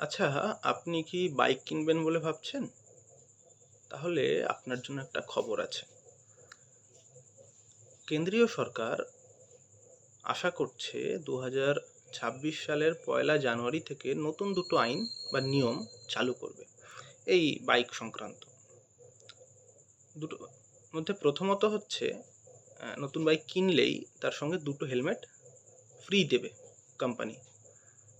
আচ্ছা, আপনি কি বাইক কিনবেন বলে ভাবছেন? তাহলে আপনার জন্য একটা খবর আছে। কেন্দ্রীয় সরকার আশা করছে ২০২৬ সালের পয়লা জানুয়ারি থেকে নতুন দুটো আইন বা নিয়ম চালু করবে। এই বাইক সংক্রান্ত। দুটো মধ্যে প্রথমত হচ্ছে নতুন বাইক কিনলেই তার সঙ্গে দুটো হেলমেট ফ্রি দেবে কোম্পানি।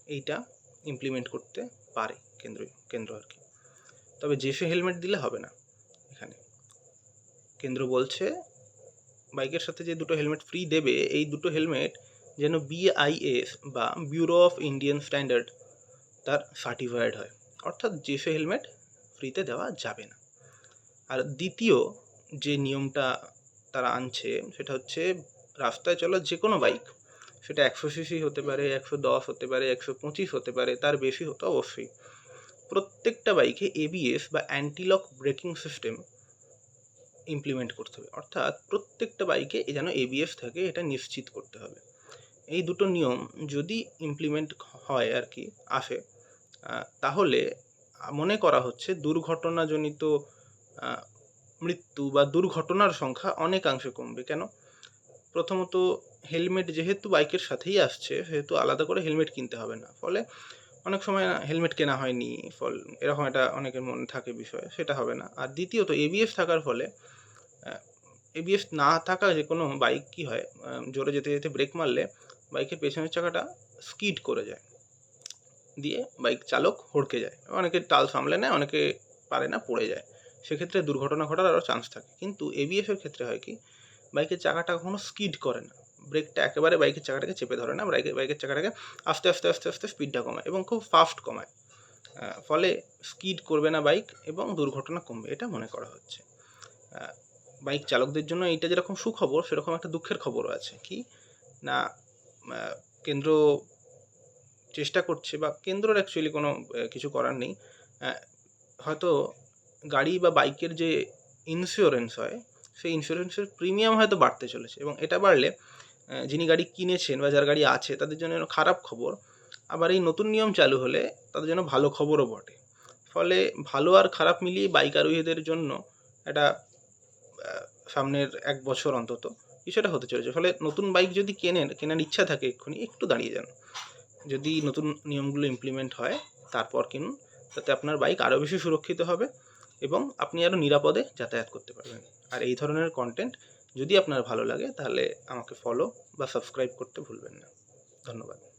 এইটা ইমপ্লিমেন্ট করতে পারে কেন্দ্র কেন্দ্র আর কি তবে যে সে হেলমেট দিলে হবে না এখানে। কেন্দ্র বলছে বাইকের সাথে যে দুটো হেলমেট ফ্রি দেবে, এই দুটো হেলমেট যেন বিআইএস বা ব্যুরো অফ ইন্ডিয়ান স্ট্যান্ডার্ড তার সার্টিফায়েড হয়। অর্থাৎ যে সে হেলমেট ফ্রিতে দেওয়া যাবে না। আর দ্বিতীয় যে নিয়মটা তারা আনছে সেটা হচ্ছে রাস্তায় চলা যে কোনো বাইক সেটা ১০০ সিসি হতে পারে, ১১০ হতে পারে, ১২৫ হতে পারে, তার বেশি হতো অবশ্যই। প্রত্যেকটা বাইকে এবিএস বা অ্যান্টিলক ব্রেকিং সিস্টেম ইমপ্লিমেন্ট করতে হবে। অর্থাৎ প্রত্যেকটা বাইকে এ যেন এবিএস থাকে এটা নিশ্চিত করতে হবে। এই দুটো নিয়ম যদি ইমপ্লিমেন্ট হয় আর কি আসে তাহলে মনে করা হচ্ছে দুর্ঘটনাজনিত মৃত্যু বা দুর্ঘটনার সংখ্যা অনেকাংশে কমবে। কেন? প্রথমত হেলমেট যেহেতু বাইকের সাথেই আসছে সেহেতু আলাদা করে হেলমেট কিনতে হবে না। ফলে অনেক সময় হেলমেট কেনা হয়নি, ফল এরকম একটা অনেকের মনে থাকে বিষয়, সেটা হবে না। আর দ্বিতীয়ত এবিএস থাকার ফলে এবিএস না থাকা যে কোনো বাইক কি হয় জোরে যেতে, যেতে ব্রেক মারলে বাইকের পেছনের চাকাটা স্কিড করে যায়। দিয়ে বাইক চালক হড়কে যায়। অনেকে তাল সামলে নেয়, অনেকে পারে না, পড়ে যায়। সেক্ষেত্রে দুর্ঘটনা ঘটার আরও চান্স থাকে। কিন্তু এবিএস এর ক্ষেত্রে হয় কি বাইকের চাকাটা কখনো স্কিড করে না। ব্রেকটা একেবারে বাইকের চাকাটাকে চেপে ধরে না। ব্রাইকে বাইকের চাকাটাকে আস্তে, আস্তে, আস্তে, আস্তে স্পিডটা কমায় এবং খুব ফাস্ট কমায়। ফলে স্কিড করবে না বাইক এবং দুর্ঘটনা কমবে। এটা মনে করা হচ্ছে। বাইক চালকদের জন্য এইটা যেরকম সুখবর সেরকম একটা দুঃখের খবরও আছে। কি? না কেন্দ্র চেষ্টা করছে বা কেন্দ্রর অ্যাকচুয়ালি কোনো কিছু করার নেই। হয়তো গাড়ি বা বাইকের যে ইন্স্যুরেন্স হয়, সেই ইন্স্যুরেন্সের প্রিমিয়াম হয়তো বাড়তে চলেছে এবং এটা বাড়লে যিনি গাড়ি কিনেছেন বা যার গাড়ি আছে তাদের জন্য খারাপ খবর। আবার এই নতুন নিয়ম চালু হলে তাদের জন্য ভালো খবরও বটে। ফলে ভালো আর খারাপ মিলিয়ে বাইক আরোহীদের জন্য একটা সামনের এক বছর অন্তত কিছুটা হতে চলেছে। ফলে নতুন বাইক যদি কেনেন, কেনার ইচ্ছা থাকে এক্ষুনি একটু দাঁড়িয়ে যান। যদি নতুন নিয়মগুলো ইমপ্লিমেন্ট হয় তারপর কিনুন। তাতে আপনার বাইক আরও বেশি সুরক্ষিত হবে এবং আপনি আরও নিরাপদে যাতায়াত করতে পারবেন। আর এই ধরনের কন্টেন্ট যদি আপনার ভালো লাগে তাহলে আমাকে ফলো বা সাবস্ক্রাইব করতে ভুলবেন না। ধন্যবাদ।